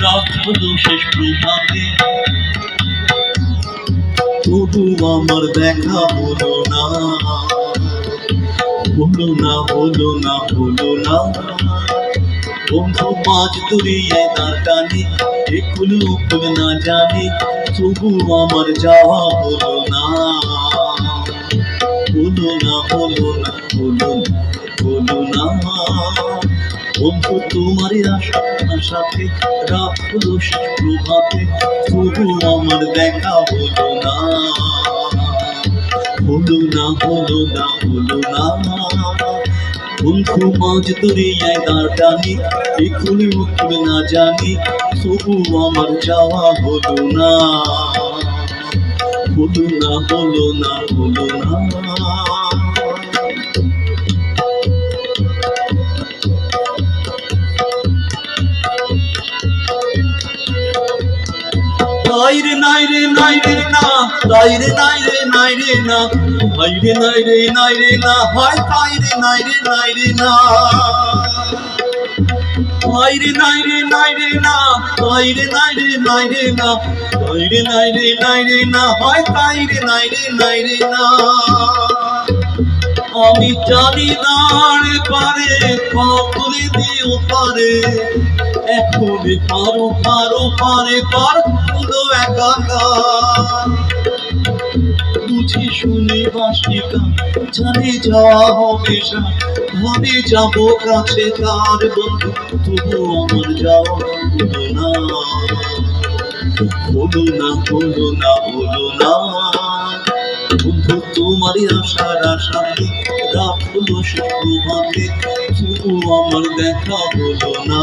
হলো শেষ তবু আমার দেখা হলো না হলো না হলো না হলো না বন্ধু মাছ দূরিয়ে দাঁড় টানি উকুল না জানি তবু আমার যাওয়া হলো না হলো না হলো না হলো না হলো না বন্ধু তোমার আশা আশাতে রাত হলো প্রভাতে। তবু আমার দেখা হলো না। হলো না হলো না হলো না। বন্ধু মাঝ দরিয়ায় দাঁড় টানি। এখুনি উঠবে না জানি, তবু আমার যাওয়া হলো না। হলো না হলো না হলো না। নাইরে নাইরে নাইরে না, নাইরে নাইরে নাইরে না, নাইরে নাইরে নাইরে না, হায় নাইরে নাইরে নাইরে না। নাইরে নাইরে নাইরে না, নাইরে নাইরে নাইরে না, নাইরে নাইরে নাইরে না, হায় নাইরে নাইরে নাইরে না। আমি জানি দাঁড়ে পারে কখনই দিও পারে। এখনই পারো পারো পারে পার শুধু একা বুঝি শুনে বাসিকা জানি যাওয়া হবে ভাবে যাব কাছে তার বন্ধু তবু আমার যাওয়া না। হলো না হলো না হলো না। বন্ধু তোমারই আশার আশাতে রাত সে প্রভাতে তবু আমার দেখা হলো না।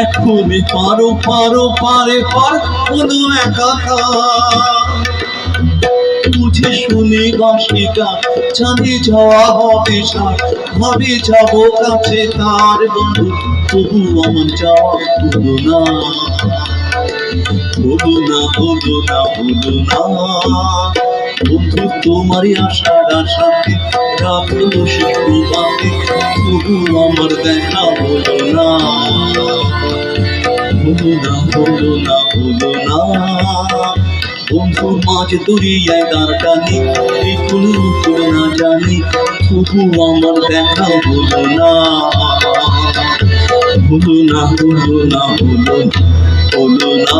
এখনই পারো পারো, পারে, পার কোনো একা বুঝে শুনে বাসিকা জানি যাওয়া হবে সার। ভাবে যাব কাছে তার বন্ধু, তবু আমার যাওয়া হলো না। হলো না না না। বন্ধু তোমারই আশার আশাতে রাত হলো প্রভাতে তবু আমার দেখা হলো না। হলো না হলো না হলো না। বন্ধু মাঝ দরিয়ায় দাঁড় টানি কোনো উত্তর না জানি তবু আমার দেখা হলো না। হলো না হলো না, হলো হলো না।